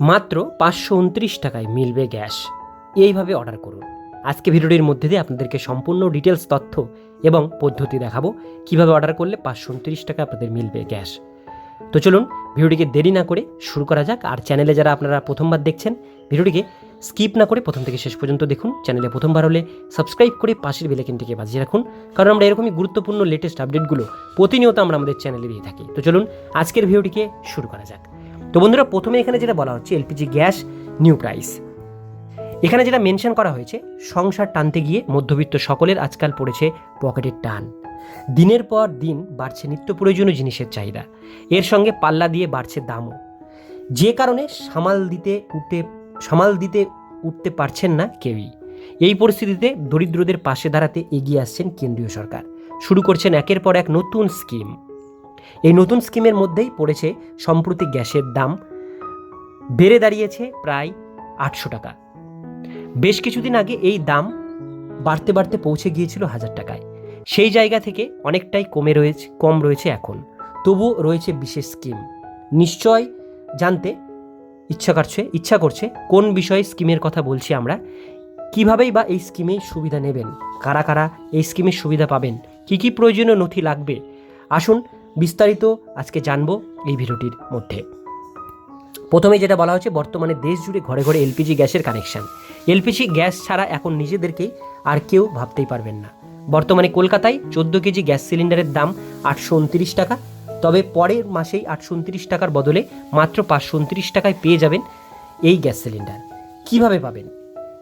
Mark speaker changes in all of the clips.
Speaker 1: মাত্র পাঁচশো উনত্রিশ টাকায় মিলবে গ্যাস। এইভাবে অর্ডার করুন। আজকে ভিডিওটির মধ্যে দিয়ে আপনাদেরকে সম্পূর্ণ ডিটেলস তথ্য এবং পদ্ধতি দেখাবো কীভাবে অর্ডার করলে পাঁচশো উনত্রিশ টাকা আপনাদের মিলবে গ্যাস। তো চলুন, ভিডিওটিকে দেরি না করে শুরু করা যাক। আর চ্যানেলে যারা আপনারা প্রথমবার দেখছেন, ভিডিওটিকে স্কিপ না করে প্রথম থেকে শেষ পর্যন্ত দেখুন। চ্যানেলে প্রথমবার হলে সাবস্ক্রাইব করে পাশের বেলাইকনটিকে বাজিয়ে রাখুন। কারণ আমরা এরকমই গুরুত্বপূর্ণ লেটেস্ট আপডেটগুলো প্রতিনিয়ত আমরা আমাদের চ্যানেলে দিয়ে থাকি। তো চলুন, আজকের ভিডিওটিকে শুরু করা যাক। তো বন্ধুরা, প্রথমে এখানে যেটা বলা হচ্ছে এলপিজি গ্যাস নিউ প্রাইস। এখানে যেটা মেনশন করা হয়েছে, সংসার টানতে গিয়ে মধ্যবিত্ত সকলের আজকাল পড়েছে পকেটের টান। দিনের পর দিন বাড়ছে নিত্য প্রয়োজনীয় জিনিসের চাহিদা, এর সঙ্গে পাল্লা দিয়ে বাড়ছে দামও। যে কারণে সামাল দিতে উঠতে সামাল দিতে উঠতে পারছেন না কেউই। এই পরিস্থিতিতে দরিদ্রদের পাশে দাঁড়াতে এগিয়ে আসছেন কেন্দ্রীয় সরকার। শুরু করছেন একের পর এক নতুন স্কিম। এই নতুন স্কিমের মধ্যেই পড়েছে সম্প্রতি গ্যাসের দাম। বেড়ে দাঁড়িয়েছে প্রায় আটশো টাকা। বেশ কিছুদিন আগে এই দাম বাড়তে বাড়তে পৌঁছে গিয়েছিল হাজার টাকায়। সেই জায়গা থেকে অনেকটাই কমে রয়েছে, কম রয়েছে এখন। তবু রয়েছে বিশেষ স্কিম। নিশ্চয় জানতে ইচ্ছা করছে ইচ্ছা করছে কোন বিষয়ে স্কিমের কথা বলছি আমরা, কিভাবেই বা এই স্কিমে সুবিধা নেবেন, কারা কারা এই স্কিমের সুবিধা পাবেন, কি কি প্রয়োজনীয় নথি লাগবে। আসুন বিস্তারিত আজকে জানব এই ভিডিওটির মধ্যে। প্রথমে যেটা বলা হচ্ছে বর্তমানে দেশ জুড়ে ঘরে ঘরে এলপিজি গ্যাসের কানেকশন। এলপিজি গ্যাস ছাড়া এখন নিজেদেরকেই আর কেউ ভাবতেই পারবেন না। বর্তমানে কলকাতায় চোদ্দ কেজি গ্যাস সিলিন্ডারের দাম আটশো উনত্রিশ টাকা, তবে পরের মাসেই আটশো উনত্রিশ টাকার বদলে মাত্র পাঁচশো উনত্রিশ টাকায় পেয়ে যাবেন এই গ্যাস সিলিন্ডার। কীভাবে পাবেন?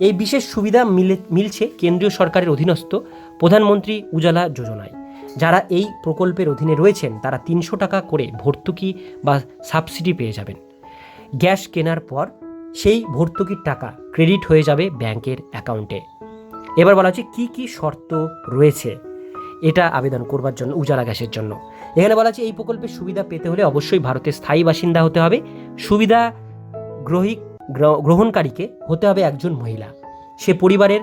Speaker 1: এই বিশেষ সুবিধা মিলে, মিলছে কেন্দ্রীয় সরকারের অধীনস্থ প্রধানমন্ত্রী উজালা যোজনায়। যারা এই প্রকল্পের অধীনে রয়েছেন, তারা তিনশো টাকা করে ভর্তুকি বা সাবসিডি পেয়ে যাবেন। গ্যাস কেনার পর সেই ভর্তুকির টাকা ক্রেডিট হয়ে যাবে ব্যাংকের অ্যাকাউন্টে। এবার বলা হচ্ছে, কী কী শর্ত রয়েছে? এটা আবেদন করবার জন্য, উজালা গ্যাসের জন্য। এখানে বলা হচ্ছে, এই প্রকল্পের সুবিধা পেতে হলে অবশ্যই ভারতের স্থায়ী বাসিন্দা হতে হবে। সুবিধা গ্রহী গ্রহণকারীকে হতে হবে একজন মহিলা। সে পরিবারের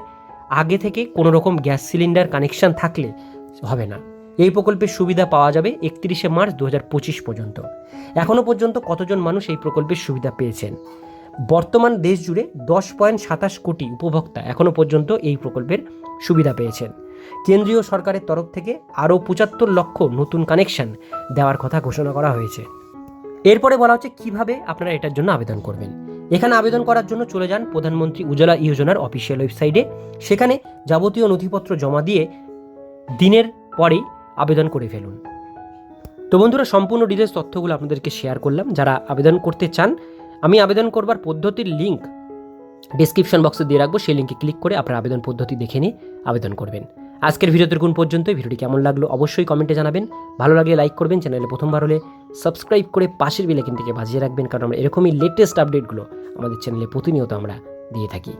Speaker 1: আগে থেকে কোনো রকম গ্যাস সিলিন্ডার কানেকশন থাকলে হবে না। এই প্রকল্পের সুবিধা পাওয়া যাবে একত্রিশে মার্চ দু হাজার পঁচিশ পর্যন্ত। এখনও পর্যন্ত কতজন মানুষ এই প্রকল্পের সুবিধা পেয়েছেন? বর্তমান দেশ জুড়ে দশ পয়েন্ট সাতাশ কোটি উপভোক্তা এখনও পর্যন্ত এই প্রকল্পের সুবিধা পেয়েছেন। কেন্দ্রীয় সরকারের তরফ থেকে আরও পঁচাত্তর লক্ষ নতুন কানেকশন দেওয়ার কথা ঘোষণা করা হয়েছে। এরপরে বলা হচ্ছে কীভাবে আপনারা এটার জন্য আবেদন করবেন। এখানে আবেদন করার জন্য চলে যান প্রধানমন্ত্রী উজ্জ্বলা যোজনার অফিসিয়াল ওয়েবসাইটে। সেখানে যাবতীয় নথিপত্র জমা দিয়ে দিনের পরেই আবেদন করে ফেলুন। তো বন্ধুরা, সম্পূর্ণ ডিটেলস তথ্যগুলো আপনাদেরকে শেয়ার করলাম। যারা আবেদন করতে চান, আমি আবেদন করবার পদ্ধতির লিঙ্ক ডিসক্রিপশন বক্সে দিয়ে রাখব। সেই লিঙ্কে ক্লিক করে আপনার আবেদন পদ্ধতি দেখে নিয়ে আবেদন করবেন। আজকের ভিডিওতে কোন পর্যন্ত। ভিডিওটি কেমন লাগল অবশ্যই কমেন্টে জানাবেন। ভালো লাগলে লাইক করবেন। চ্যানেলে প্রথমবার হলে সাবস্ক্রাইব করে পাশের বেলাইকন থেকে বাজিয়ে রাখবেন। কারণ আমরা এরকমই লেটেস্ট আপডেটগুলো আমাদের চ্যানেলে প্রতিনিয়ত আমরা দিয়ে থাকি।